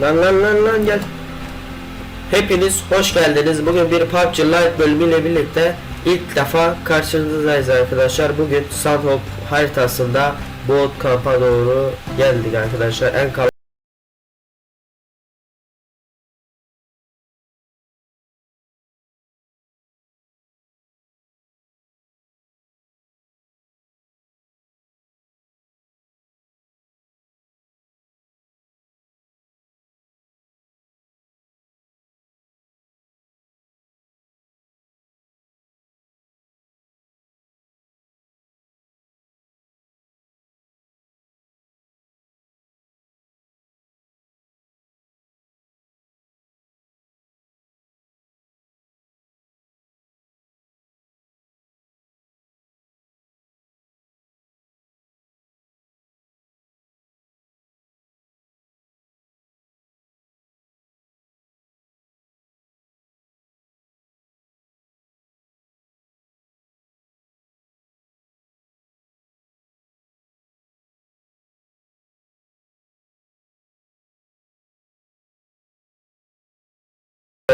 Lan lan lan lan gel. Hepiniz hoş geldiniz. Bugün bir PUBG Lite bölümüyle birlikte ilk defa karşınızdayız arkadaşlar. Bugün Sandhop haritasında Boot kampa doğru geldik arkadaşlar. En kal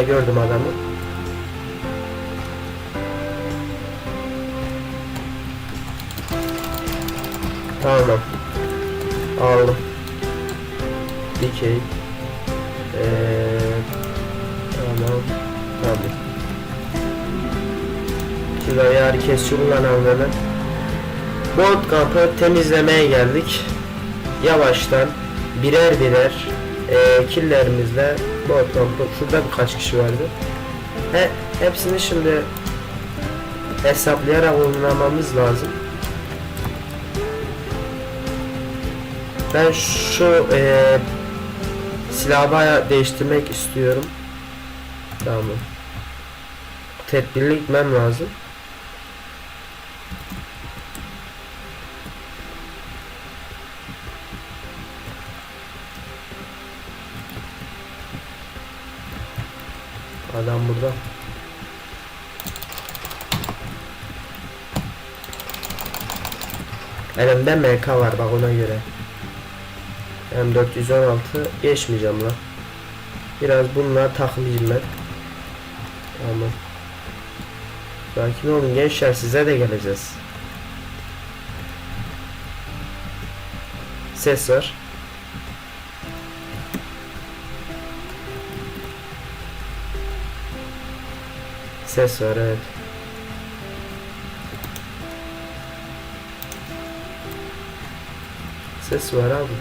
gördüm adamı. Tamam. Aldım. Dikey. Ee, tamam. Tamam. Şuraya herkes kullanalım hemen. Bolt kampı temizlemeye geldik. Yavaştan birer birer e, killerimizle bolt kampı şurada birkaç kişi vardı. He, hepsini şimdi hesaplayarak oynamamız lazım. Ben şu e, silahı bayağı değiştirmek istiyorum. Tamam. Tedbirli gitmem lazım. Adam burada. Elimde MK var bak ona göre. M416 geçmeyeceğim lan. Biraz bununla takılayım ben. Tamam. Sakin olun gençler size de geleceğiz. Ses var. Ses var evet. Ses var abi.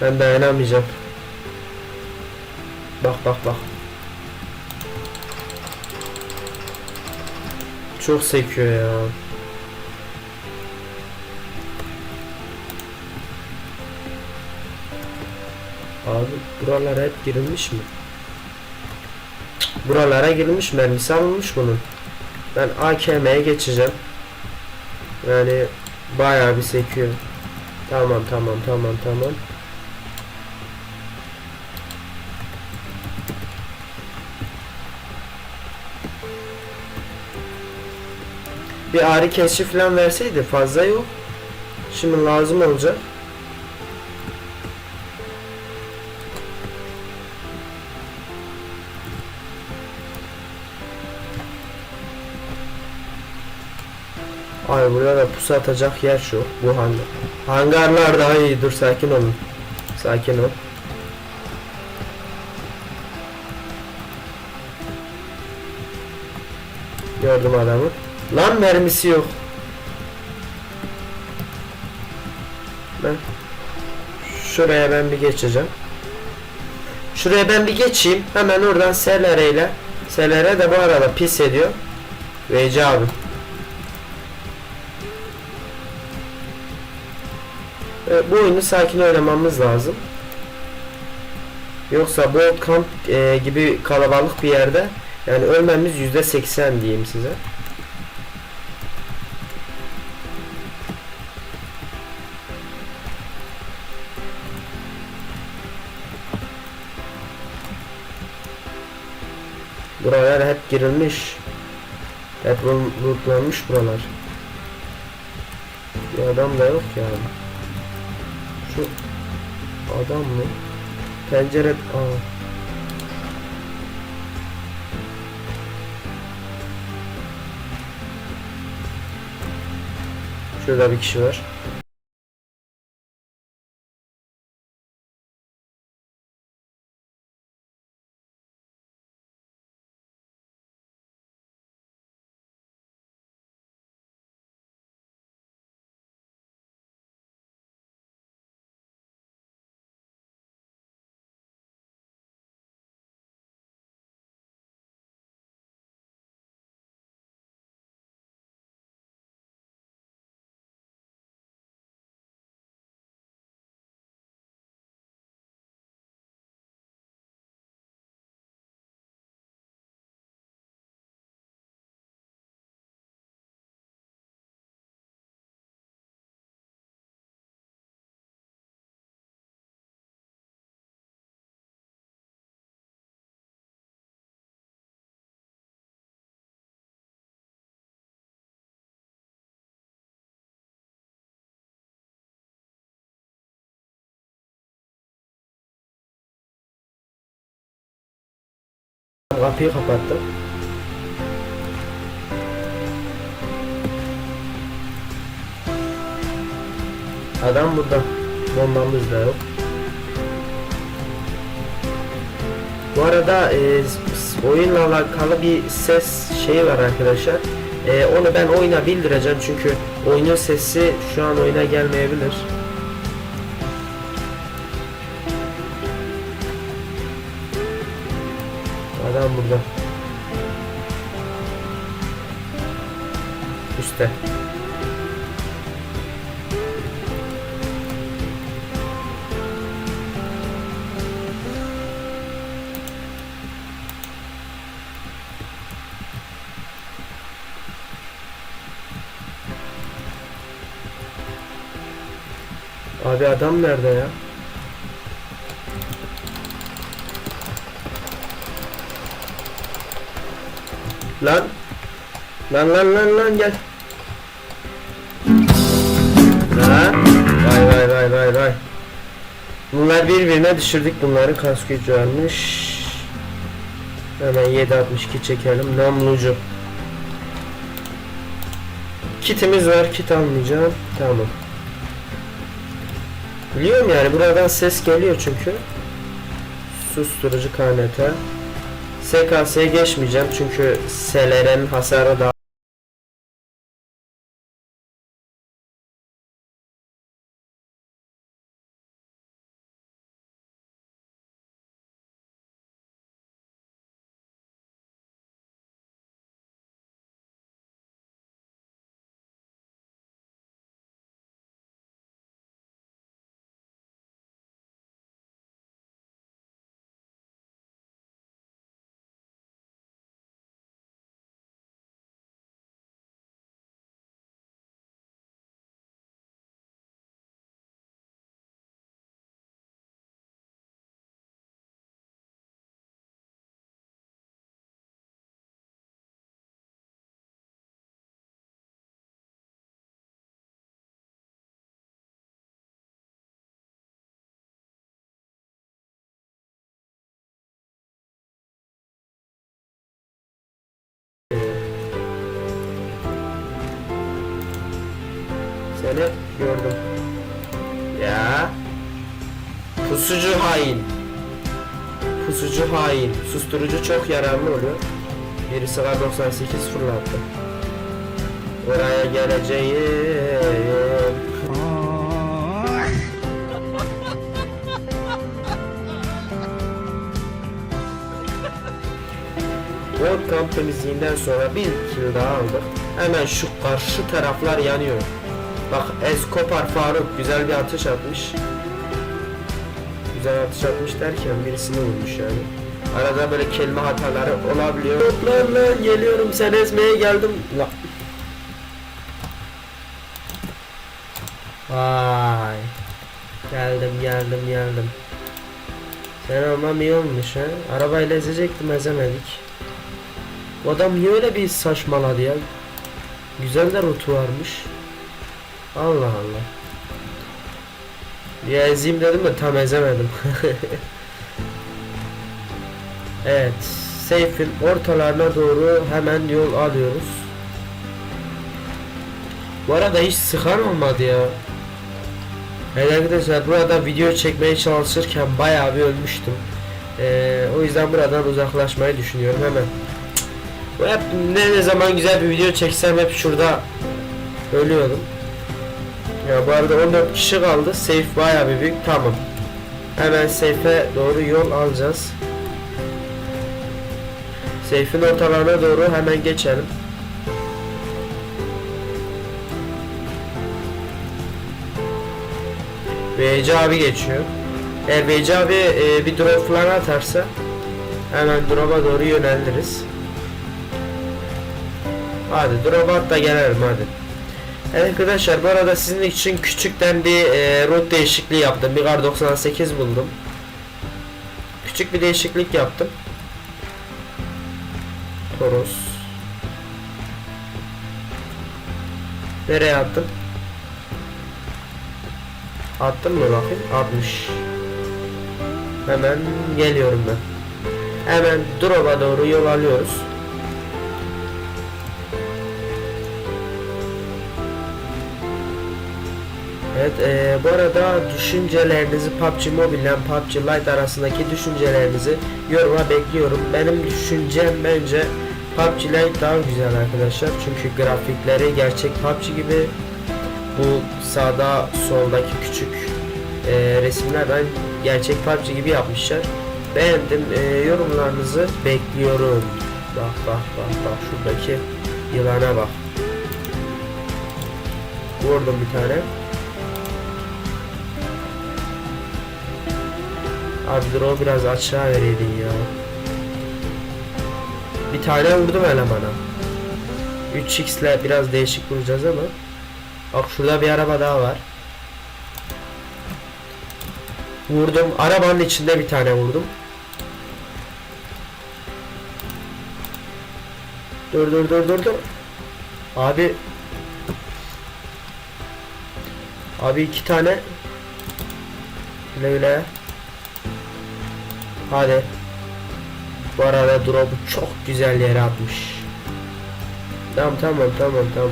Ben dayanamayacağım. Bak bak bak. Çok sekiyor ya. Abi buralara hep girilmiş mi? Buralara girilmiş mermisi alınmış bunun. Ben AKM'ye geçeceğim. Yani bayağı bir sekiyor. Tamam tamam tamam tamam. Bir ağrı kesici falan verseydi fazla yok. Şimdi lazım olacak. Ay burada da pusu atacak yer şu. Bu hangar. Hangarlar daha iyi. Dur sakin olun. Sakin ol. Gördüm adamı. Lan mermisi yok. Ben şuraya ben bir geçeceğim. Şuraya ben bir geçeyim. Hemen oradan Selere ile de bu arada pis ediyor. Veci abi. Bu oyunu sakin oynamamız lazım. Yoksa bu kamp e, gibi kalabalık bir yerde yani ölmemiz yüzde seksen diyeyim size. Buralar hep girilmiş. Hep lootlanmış buralar. Bir adam da yok yani. Şu adam mı? Pencere... Aa. Şurada bir kişi var. Kapıyı kapattım. Adam burada. Bombamız da yok. Bu arada e, oyunla alakalı bir ses şeyi var arkadaşlar. E, onu ben oyuna bildireceğim çünkü oyunun sesi şu an oyuna gelmeyebilir. Abi adam nerede ya? Lan. Lan lan lan lan gel. Ha? Vay vay vay vay vay. Bunlar birbirine düşürdük bunları kas gücü almış. Hemen 762 çekelim. Namlucu. Kitimiz var. Kit almayacağım. Tamam. Biliyorum yani buradan ses geliyor çünkü. Susturucu KNT. SKS'ye geçmeyeceğim çünkü SLR'nin hasarı daha Seni gördüm. Ya. Pusucu hain. Pusucu hain. Susturucu çok yararlı oluyor. Birisi var 98 fırlattı. Oraya geleceğim. World Cup temizliğinden sonra bir kill daha aldık. Hemen şu karşı taraflar yanıyor. Escopar Faruk güzel bir atış atmış. Güzel atış atmış derken birisini vurmuş yani. Arada böyle kelime hataları olabiliyor. Lan lan geliyorum sen ezmeye geldim. La. Vay. Geldim geldim geldim. Sen almam iyi olmuş ha. Arabayla ezecektim ezemedik. Bu adam niye öyle bir saçmaladı ya? Güzel de rotu varmış. Allah Allah. Ya dedim de tam ezemedim. evet. Seyfin ortalarına doğru hemen yol alıyoruz. Bu arada hiç sıkan olmadı ya. Evet arkadaşlar burada video çekmeye çalışırken bayağı bir ölmüştüm. Ee, o yüzden buradan uzaklaşmayı düşünüyorum hemen. Hep ne, ne zaman güzel bir video çeksem hep şurada ölüyordum. Ya bu arada 14 kişi kaldı. Safe bayağı bir büyük. Tamam. Hemen safe'e doğru yol alacağız. Safe'in ortalarına doğru hemen geçelim. VC abi geçiyor. Eğer VC abi e, bir drop falan atarsa hemen drop'a doğru yöneliriz. Hadi drop at da gelelim hadi. Evet arkadaşlar bu arada sizin için küçükten bir e, root değişikliği yaptım. Bir kar 98 buldum. Küçük bir değişiklik yaptım. Toros. Nereye attım? Attım mı bakayım? Atmış. Hemen geliyorum ben. Hemen drop'a doğru yol alıyoruz. Evet e, bu arada düşüncelerinizi PUBG Mobile ile PUBG Lite arasındaki düşüncelerinizi yoruma bekliyorum. Benim düşüncem bence PUBG Lite daha güzel arkadaşlar. Çünkü grafikleri gerçek PUBG gibi bu sağda soldaki küçük e, resimlerden gerçek PUBG gibi yapmışlar. Beğendim. E, yorumlarınızı bekliyorum. Bak bak bak bak şuradaki yılana bak. Vurdum bir tane. Abi o biraz aşağı vereydin ya. Bir tane vurdum elemana. 3x ile biraz değişik vuracağız ama. Bak şurada bir araba daha var. Vurdum. Arabanın içinde bir tane vurdum. Dur dur dur dur dur. Abi. Abi iki tane. Güle güle. Hadi. Bu arada drop'u çok güzel yere atmış. Tamam tamam tamam tamam.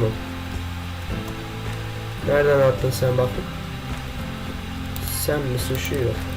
Nereden attın sen bakın? Sen misin şu yok.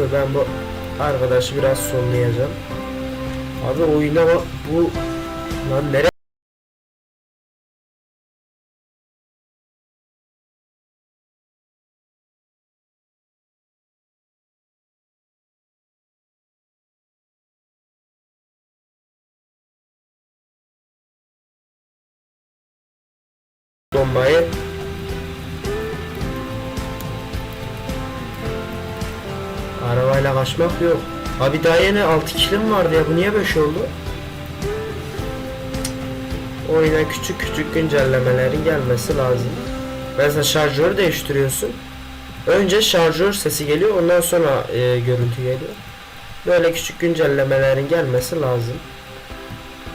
Dur ben bu arkadaşı biraz sonlayacağım. Abi oyuna bak bu lan nereye bombayı Arabayla kaçmak yok. Abi daha yeni 6 kilim vardı ya bu niye 5 oldu? Oyuna küçük küçük güncellemelerin gelmesi lazım. Mesela şarjör değiştiriyorsun. Önce şarjör sesi geliyor ondan sonra e, görüntü geliyor. Böyle küçük güncellemelerin gelmesi lazım.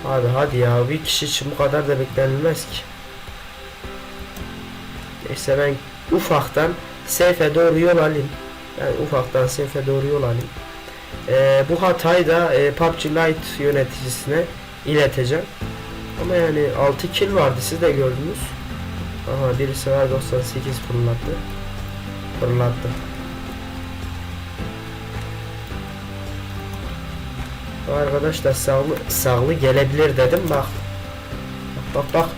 Abi hadi ya bir kişi için bu kadar da beklenilmez ki. Neyse ben ufaktan seyfe doğru yol alayım. Yani ufaktan seyfe doğru yol alayım. Ee, bu hatayı da e, PUBG Lite yöneticisine ileteceğim. Ama yani 6 kill vardı siz de gördünüz. Aha birisi var 98 fırlattı. Fırlattı. Arkadaş da sağlı, sağlı gelebilir dedim bak. Bak bak bak.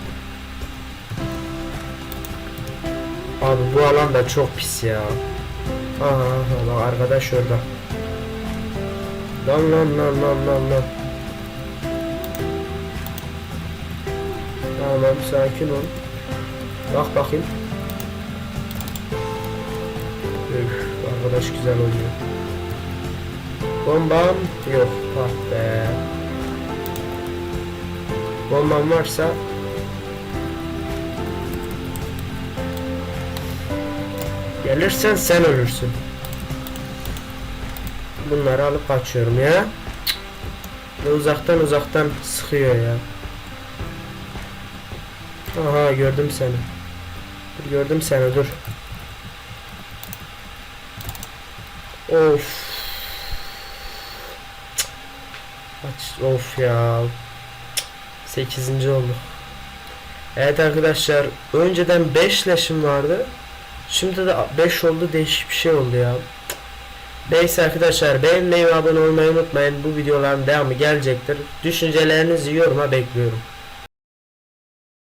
Abi bu alan da çok pis ya. Aha, aha arkadaş orada. Lan lan lan lan lan lan. Tamam sakin ol. Bak bakayım. Üf, arkadaş güzel oynuyor. Bombam yok. Ah be. Bombam varsa Gelirsen sen ölürsün. Bunları alıp kaçıyorum ya. Ve uzaktan uzaktan sıkıyor ya. Aha gördüm seni. Dur, gördüm seni dur. Of. Aç of ya. 8. oldu. Evet arkadaşlar önceden 5 leşim vardı. Şimdi de 5 oldu değişik bir şey oldu ya. Neyse arkadaşlar beğenmeyi ve abone olmayı unutmayın. Bu videoların devamı gelecektir. Düşüncelerinizi yoruma bekliyorum.